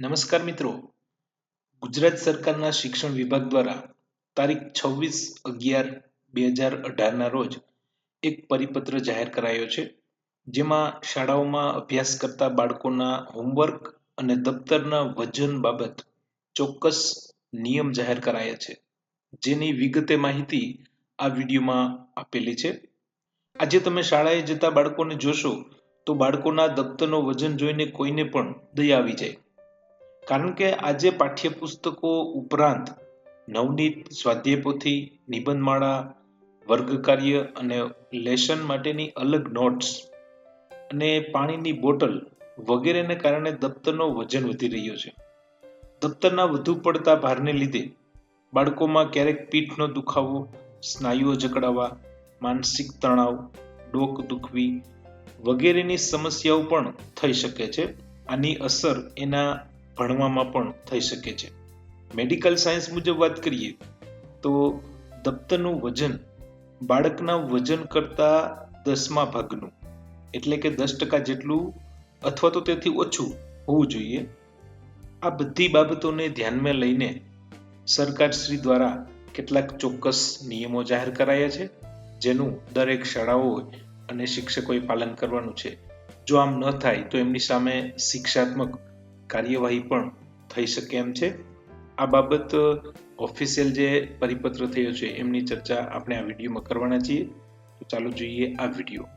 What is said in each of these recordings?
નમસ્કાર મિત્રો. ગુજરાત સરકારના શિક્ષણ વિભાગ દ્વારા તારીખ છવ્વીસ અગિયાર બે હજાર અઢારના રોજ એક પરિપત્ર જાહેર કરાયો છે, જેમાં શાળાઓમાં અભ્યાસ કરતા બાળકોના હોમવર્ક અને દફતરના વજન બાબત ચોક્કસ નિયમ જાહેર કરાયા છે. જેની વિગતે માહિતી આ વિડીયોમાં આપેલી છે. આજે તમે શાળાએ જતા બાળકોને જોશો તો બાળકોના દફતરનો વજન જોઈને કોઈને પણ દયા આવી જાય. કારણ કે આજે પાઠ્યપુસ્તકો ઉપરાંત નવનીત સ્વાધ્યાય પોથી નિબંધમાળા વર્ગ કાર્ય અને લેશન માટેની અલગ નોટ્સ અને પાણીની બોટલ વગેરેને કારણે દફતરનો વજન વધી રહ્યો છે. દફતરના વધુ પડતા ભારને લીધે બાળકોમાં ક્યારેક પીઠનો દુખાવો, સ્નાયુઓ જકડાવા માનસિક તણાવ, ડોક દુખવી વગેરેની સમસ્યાઓ પણ થઈ શકે છે. આની અસર એના ભણવામાં પણ થઈ શકે છે. મેડિકલ સાયન્સ મુજબ વાત કરીએ, તો દફતરનું વજન બાળકના વજન કરતા દસમા ભાગનું, એટલે કે દસ ટકા જેટલું અથવા તો તેથી ઓછું હોવું જોઈએ. આ બધી બાબતોને ધ્યાનમાં લઈને સરકારશ્રી દ્વારા કેટલાક ચોક્કસ નિયમો જાહેર કરાયા છે, જેનું દરેક શાળાઓ અને શિક્ષકોએ પાલન કરવાનું છે. જો આમ ન થાય, તો એમની સામે શિક્ષાત્મક કાર્યવાહી પણ થઈ શકે એમ છે. આ બાબત ઓફિશિયલ જે પરિપત્ર થયો છે, એમની ચર્ચા આપણે આ વિડીયોમાં કરવાના છીએ. તો ચાલો જોઈએ આ વીડિયો.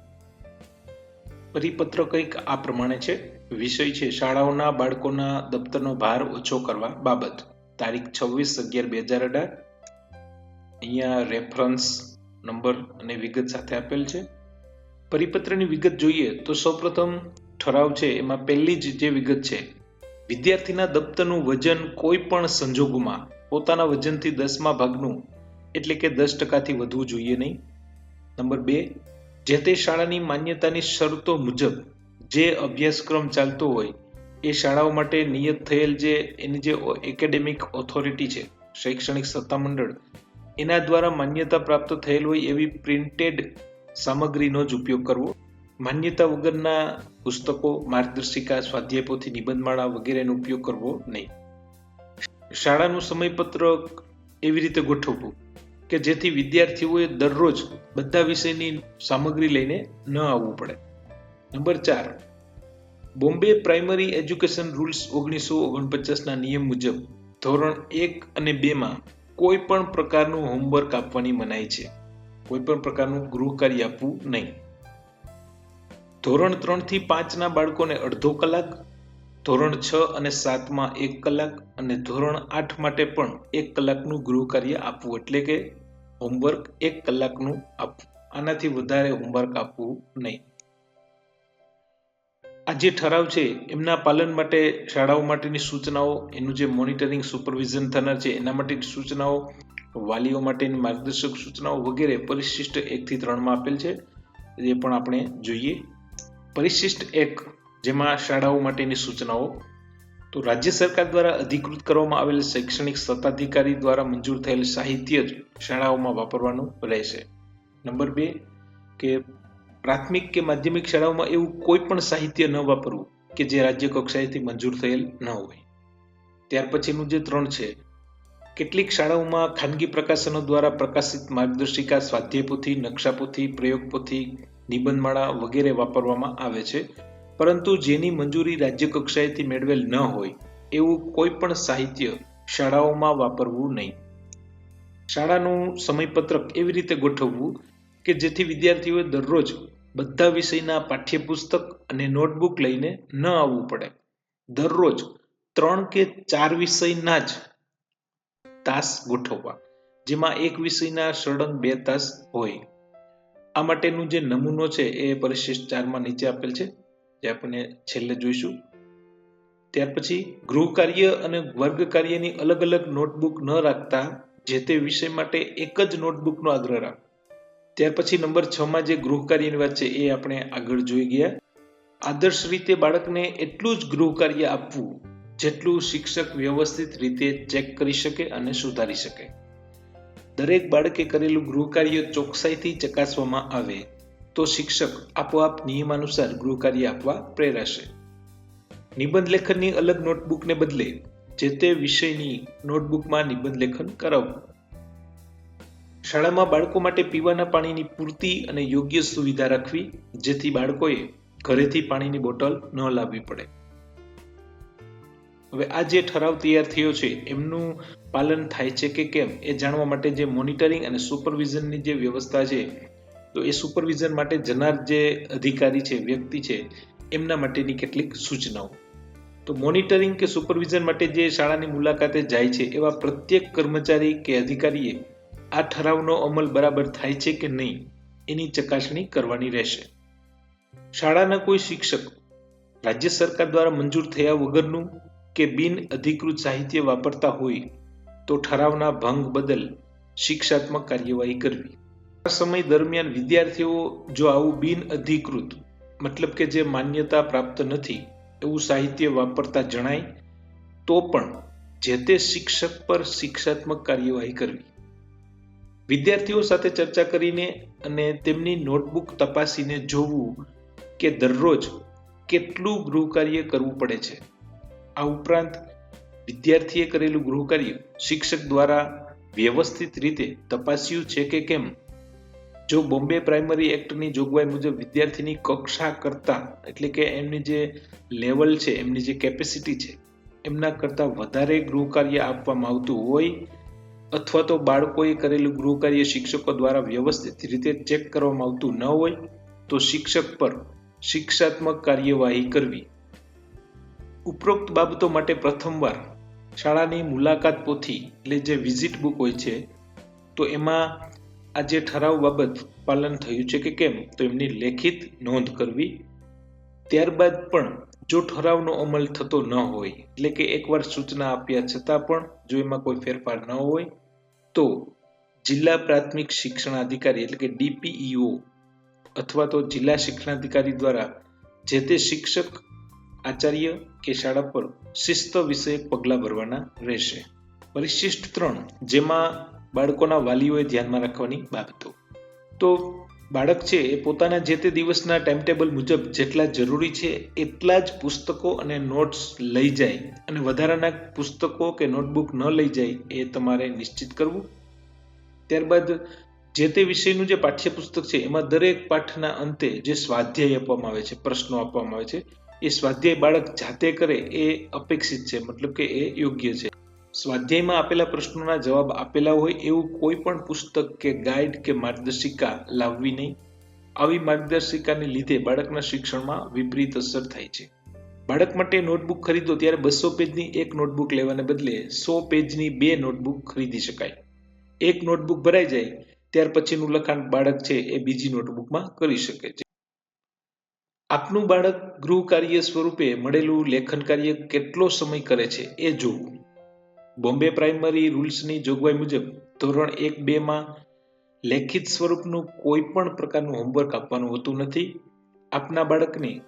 પરિપત્ર કંઈક આ પ્રમાણે છે. વિષય છે, શાળાઓના બાળકોના દફતરનો ભાર ઓછો કરવા બાબત. તારીખ છવ્વીસ અગિયાર બે હજાર અઢાર. અહીંયા રેફરન્સ નંબર અને વિગત સાથે આપેલ છે. પરિપત્રની વિગત જોઈએ તો સૌપ્રથમ ઠરાવ છે, એમાં પહેલી જ જે વિગત છે વિદ્યાર્થીના દફતરનું વજન કોઈ પણ સંજોગોમાં પોતાના વજનથી દસમા ભાગનું એટલે કે દસ ટકાથી વધવું જોઈએ નહીં. નંબર બે, જે તે શાળાની માન્યતાની શરતો મુજબ જે અભ્યાસક્રમ ચાલતો હોય એ શાળાઓ માટે નિયત થયેલ જે એની જે એકેડેમિક ઓથોરિટી છે, શૈક્ષણિક સત્તામંડળ, એના દ્વારા માન્યતા પ્રાપ્ત થયેલ હોય એવી પ્રિન્ટેડ સામગ્રીનો જ ઉપયોગ કરવો. માન્યતા વગરના પુસ્તકો, માર્ગદર્શિકા, સ્વાધ્યાયપોથી નિબંધમાળા વગેરેનો ઉપયોગ કરવો નહીં. શાળાનું સમયપત્રક એવી રીતે ગોઠવવું કે જેથી વિદ્યાર્થીઓએ દરરોજ બધા વિષયની સામગ્રી લઈને ન આવવું પડે. નંબર ચાર. બોમ્બે પ્રાઇમરી એજ્યુકેશન રૂલ્સ ઓગણીસો ઓગણપચાસના નિયમ મુજબ ધોરણ એક અને બેમાં કોઈ પણ પ્રકારનું હોમવર્ક આપવાની મનાઈ છે. કોઈ પણ પ્રકારનું ગૃહ કાર્ય આપવું નહીં. ધોરણ ત્રણથી પાંચના બાળકોને અડધો કલાક, ધોરણ છ અને સાતમાં એક કલાક અને ધોરણ આઠ માટે પણ એક કલાકનું ગૃહ કાર્ય આપવું એટલે કે હોમવર્ક એક કલાકનું આપવું. આનાથી વધારે હોમવર્ક આપવું નહીં. આ જે ઠરાવ છે, એમના પાલન માટે શાળાઓ માટેની સૂચનાઓ, એનું જે મોનિટરિંગ સુપરવિઝન થનાર છે, એના માટેની સૂચનાઓ, વાલીઓ માટેની માર્ગદર્શક સૂચનાઓ વગેરે પરિશિષ્ટ એકથી ત્રણમાં આપેલ છે. એ પણ આપણે જોઈએ. પરિશિષ્ટ એક, જેમાં શાળાઓ માટેની સૂચનાઓ, તો રાજ્ય સરકાર દ્વારા અધિકૃત કરવામાં આવેલ શૈક્ષણિક સત્તાધિકારી દ્વારા મંજૂર થયેલ સાહિત્ય જ શાળાઓમાં વાપરવાનું રહેશે. નંબર બે, કે પ્રાથમિક કે માધ્યમિક શાળાઓમાં એવું કોઈ પણ સાહિત્ય ન વાપરવું કે જે રાજ્ય કક્ષાએથી મંજૂર થયેલ ન હોય. ત્યાર પછીનું જે ત્રણ છે, કેટલીક શાળાઓમાં ખાનગી પ્રકાશનો દ્વારા પ્રકાશિત માર્ગદર્શિકા સ્વાધ્યાય પોથી, નકશા પોથી, પ્રયોગ પોથી નિબંધમાળા વગેરે વાપરવામાં આવે છે. પરંતુ જેની મંજૂરી રાજ્ય કક્ષાએથી મેળવેલ ન હોય, એવું કોઈ પણ સાહિત્ય શાળાઓમાં વાપરવું નહીં. શાળાનું સમયપત્રક એવી રીતે ગોઠવવું કે જેથી વિદ્યાર્થીઓએ દરરોજ બધા વિષયના પાઠ્યપુસ્તક અને નોટબુક લઈને ન આવવું પડે. દરરોજ ત્રણ કે ચાર વિષયના જ તાસ ગોઠવવા, જેમાં એક વિષયના સળંગ બે તાસ હોય. આ માટેનું જે નમૂનો છે એ પરિશિષ્ટ ચારમાં નીચે આપેલ છે, જે આપણે છેલ્લે જોઈશું. ત્યાર પછી ગૃહ કાર્ય અને વર્ગ કાર્યની અલગ અલગ નોટબુક ન રાખતા જે તે વિષય માટે એક જ નોટબુકનો આગ્રહ રાખ. ત્યાર પછી નંબર છ માં જે ગૃહ કાર્યની વાત છે એ આપણે આગળ જોઈ ગયા. આદર્શ રીતે બાળકને એટલું જ ગૃહ કાર્ય આપવું જેટલું શિક્ષક વ્યવસ્થિત રીતે ચેક કરી શકે અને સુધારી શકે. દરેક બાળકે કરેલું ગૃહકાર્ય ચોકસાઈથી ચકાસવામાં આવે, તો શિક્ષક આપોઆપ નિયમાનુસાર ગૃહકાર્ય આપવા પ્રેરાશે. નિબંધ લેખનની અલગ નોટબુકને બદલે, જે તે વિષયની નોટબુકમાં નિબંધ લેખન કરાવવું શાળામાં બાળકો માટે પીવાના પાણીની પૂરતી અને યોગ્ય સુવિધા રાખવી, જેથી બાળકોએ ઘરેથી પાણીની બોટલ ન લાવવી પડે. હવે આ જે ઠરાવ તૈયાર થયો છે, એમનું પાલન થાય છે કે કેમ એ જાણવા માટે જે મોનિટરિંગ અને સુપરવિઝનની જે વ્યવસ્થા છે, તો એ સુપરવિઝન માટે જનાર જે અધિકારી છે, વ્યક્તિ છે, એમના માટેની કેટલીક સૂચનાઓ. તો મોનિટરિંગ કે સુપરવિઝન માટે જે શાળાની મુલાકાતે જાય છે, એવા પ્રત્યેક કર્મચારી કે અધિકારીએ આ ઠરાવનો અમલ બરાબર થાય છે કે નહીં, એની ચકાસણી કરવાની રહેશે. શાળાના કોઈ શિક્ષક રાજ્ય સરકાર દ્વારા મંજૂર થયા વગરનું કે બિન અધિકૃત સાહિત્ય વાપરતા હોય તો ઠરાવના ભંગ બદલ શિક્ષાત્મક કાર્યવાહી કરવી. આ સમય દરમિયાન વિદ્યાર્થીઓ જો આવું બિન અધિકૃત મતલબ કે જે માન્યતા પ્રાપ્ત નથી, એવું સાહિત્ય વાપરતા જણાય, તો પણ જે તે શિક્ષક પર શિક્ષાત્મક કાર્યવાહી કરવી. વિદ્યાર્થીઓ સાથે ચર્ચા કરીને અને તેમની નોટબુક તપાસીને જોવું કે દરરોજ કેટલું ગૃહ કાર્ય કરવું પડે છે. આ ઉપરાંત વિદ્યાર્થીએ કરેલું ગૃહ કાર્ય શિક્ષક દ્વારા વ્યવસ્થિત રીતે તપાસ્યું છે કે કેમ? જો બોમ્બે પ્રાઇમરી એક્ટની જોગવાઈ મુજબ વિદ્યાર્થીની કક્ષા કરતા, એટલે કે એમની જે લેવલ છે, એમની જે કેપેસિટી છે, એમના કરતા વધારે ગૃહ કાર્ય આપવામાં આવતું હોય અથવા તો બાળકોએ કરેલું ગૃહ કાર્ય શિક્ષકો દ્વારા વ્યવસ્થિત રીતે ચેક કરવામાં આવતું ન હોય, તો શિક્ષક પર શિક્ષાત્મક કાર્યવાહી કરવી. ઉપરોક્ત બાબતો માટે પ્રથમવાર શાળાની મુલાકાત પોથી, એટલે જે વિઝિટ બુક હોય છે, તો એમાં આ જે ઠરાવ બાબત પાલન થયું છે કે કેમ, તો એમની લેખિત નોંધ કરવી. ત્યારબાદ પણ જો ઠરાવનો અમલ થતો ન હોય, એટલે કે એકવાર સૂચના આપ્યા છતાં પણ જો એમાં કોઈ ફેરફાર ન હોય, તો જિલ્લા પ્રાથમિક શિક્ષણાધિકારી એટલે કે ડીપીઈઓ અથવા તો જિલ્લા શિક્ષણાધિકારી દ્વારા જે તે શિક્ષક આચાર્ય કે શાળા પર શિસ્ત વિશે પગલાં ભરવાના રહેશે. પરિશિષ્ટ ત્રણ, જેમાં બાળકોના વાલીઓએ ધ્યાનમાં રાખવાની બાબતો. તો બાળક છે એ પોતાના જે તે દિવસના ટાઈમટેબલ મુજબ જેટલા જરૂરી છે એટલા જ પુસ્તકો અને નોટ્સ લઈ જાય અને વધારાના પુસ્તકો કે નોટબુક ન લઈ જાય એ તમારે નિશ્ચિત કરવું. ત્યારબાદ જે તે વિષયનું જે પાઠ્યપુસ્તક છે એમાં દરેક પાઠના અંતે જે સ્વાધ્યાય આપવામાં આવે છે, પ્રશ્નો આપવામાં આવે છે એ સ્વાધ્યાય બાળક જાતે કરે એ અપેક્ષિત છે, મતલબ કે એ યોગ્ય છે. સ્વાધ્યાયમાં આપેલા પ્રશ્નોના જવાબ આપેલા હોય એવું કોઈ પણ પુસ્તક કે ગાઈડ કે માર્ગદર્શિકા લાવવી નહીં. આવી માર્ગદર્શિકાને લીધે બાળકના શિક્ષણમાં વિપરીત અસર થાય છે. બાળક માટે નોટબુક ખરીદો ત્યારે બસો પેજની એક નોટબુક લેવાને બદલે સો પેજની બે નોટબુક ખરીદી શકાય. એક નોટબુક ભરાઈ જાય, ત્યાર પછીનું લખાણ બાળક છે એ બીજી નોટબુકમાં કરી શકે છે. આપનું બાળક ગૃહ કાર્ય સ્વરૂપે મળેલું લેખન કાર્ય કેટલો સમય કરે છે એ જોવું. બોમ્બે પ્રાઇમરી રૂલ્સની જોગવાઈ મુજબ ધોરણ એક બેમાં લેખિત સ્વરૂપનું કોઈ પણ પ્રકારનું હોમવર્ક આપવાનું હોતું નથી. આપના બાળકને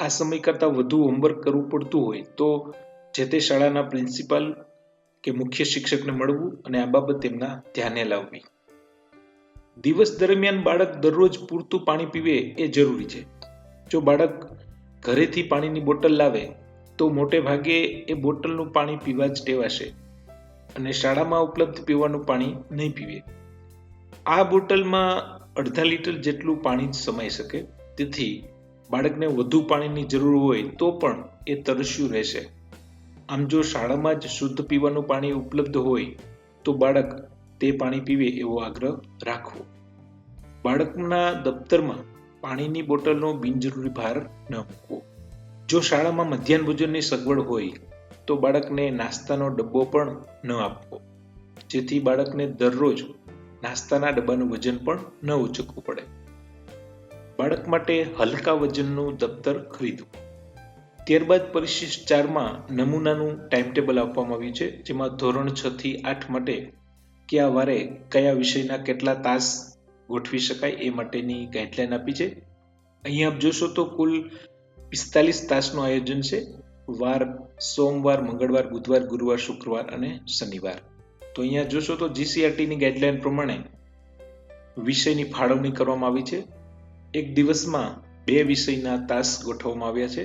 આ સમય કરતાં વધુ હોમવર્ક કરવું પડતું હોય તો જે તે શાળાના પ્રિન્સિપાલ કે મુખ્ય શિક્ષકને મળવું અને આ બાબત તેમના ધ્યાને લાવવી. દિવસ દરમિયાન બાળક દરરોજ પૂરતું પાણી પીવે એ જરૂરી છે. જો બાળક ઘરેથી પાણીની બોટલ લાવે, તો મોટે ભાગે એ બોટલનું પાણી પીવા જ ટેવાશે અને શાળામાં ઉપલબ્ધ પીવાનું પાણી નહીં પીવે. આ બોટલમાં અડધા લીટર જેટલું પાણી જ સમાઈ શકે. તેથી બાળકને વધુ પાણીની જરૂર હોય તો પણ એ તરસ્યું રહેશે. આમ જો શાળામાં જ શુદ્ધ પીવાનું પાણી ઉપલબ્ધ હોય, તો બાળક તે પાણી પીવે એવો આગ્રહ રાખવો. બાળકના દફતરમાં પાણીની બોટલનો બિનજરૂરી ભાર ન મૂકવો. જો શાળામાં મધ્યાહન ભોજનની સગવડ હોય, તો બાળકને નાસ્તાનો ડબ્બો પણ ન આપવો. જેથી બાળકને દરરોજ નાસ્તાના ડબ્બાનું વજન પણ ન ઉચકવું પડે. બાળક માટે હલકા વજનનું દફતર ખરીદવું. ત્યારબાદ પરિશિષ્ટ ચારમાં નમૂનાનું ટાઈમટેબલ આપવામાં આવ્યું છે, જેમાં ધોરણ છ થી આઠ માટે કયા વારે કયા વિષયના કેટલા તાસ ગોઠવી શકાય એ માટેની ગાઈડલાઈન આપી છે. અહીંયા આપ જોશો તો કુલ પિસ્તાલીસ તાસનું આયોજન છે. વાર સોમવાર, મંગળવાર, બુધવાર, ગુરુવાર, શુક્રવાર અને શનિવાર. તો અહીંયા જોશો તો જીસીઆરટીની ગાઈડલાઈન પ્રમાણે વિષયની ફાળવણી કરવામાં આવી છે. એક દિવસમાં બે વિષયના તાસ ગોઠવવામાં આવ્યા છે.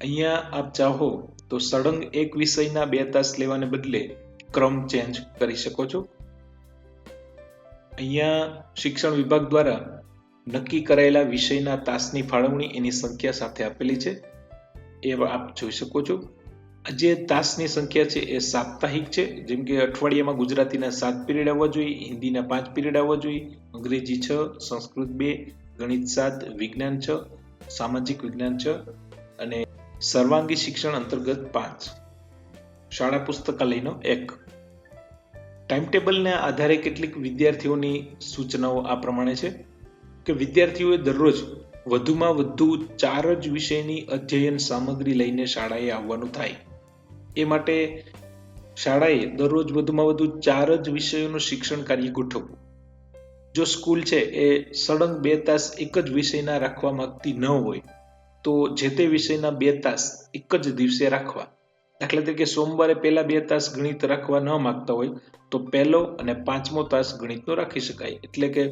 અહીંયા આપ ચાહો તો સળંગ એક વિષયના બે તાસ લેવાને બદલે ક્રમ ચેન્જ કરી શકો છો. અહીંયા શિક્ષણ વિભાગ દ્વારા નક્કી કરાયેલા વિષયના તાસની ફાળવણી એની સંખ્યા સાથે આપેલી છે. એ આપ જોઈ શકો છો. જે તાસની સંખ્યા છે એ સાપ્તાહિક છે. જેમ કે અઠવાડિયામાં ગુજરાતીના સાત પીરિયડ આવવા જોઈએ, હિન્દીના પાંચ પીરિયડ આવવા જોઈએ, અંગ્રેજી છ, સંસ્કૃત બે, ગણિત સાત, વિજ્ઞાન છ, સામાજિક વિજ્ઞાન છ અને સર્વાંગી શિક્ષણ અંતર્ગત પાંચ. શાળા પુસ્તકાલયનો એક. ટાઈમટેબલના આધારે કેટલીક વિદ્યાર્થીઓની સૂચનાઓ આ પ્રમાણે છે કે વિદ્યાર્થીઓએ દરરોજ વધુમાં વધુ ચાર જ વિષયની અધ્યયન સામગ્રી લઈને શાળાએ આવવાનું થાય. એ માટે શાળાએ દરરોજ વધુમાં વધુ ચાર જ વિષયોનું શિક્ષણ કાર્ય ગોઠવવું. જો સ્કૂલ છે એ સળંગ બે તાસ એક જ વિષયના રાખવા માંગતી ન હોય, તો જે તે વિષયના બે તાસ એક જ દિવસે રાખવા. દાખલા તરીકે સોમવારે પહેલા બે તાસ ગણિત રાખવા ન માંગતા હોય, તો પહેલો અને પાંચમો તાસ ગણિતનો રાખી શકાય. એટલે કે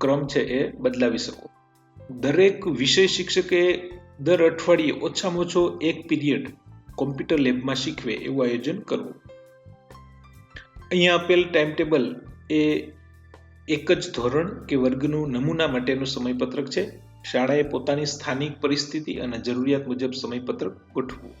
ક્રમ છે એ બદલાવી શકો. દરેક વિષય શિક્ષકે દર અઠવાડિયે ઓછામાં ઓછો એક પીરિયડ કોમ્પ્યુટર લેબમાં શીખવે એવું આયોજન કરવું. અહીંયા આપેલ ટાઈમ ટેબલ એ એક જ ધોરણ કે વર્ગનું નમૂના માટેનું સમયપત્રક છે. શાળાએ પોતાની સ્થાનિક પરિસ્થિતિ અને જરૂરિયાત મુજબ સમયપત્રક ગોઠવવું.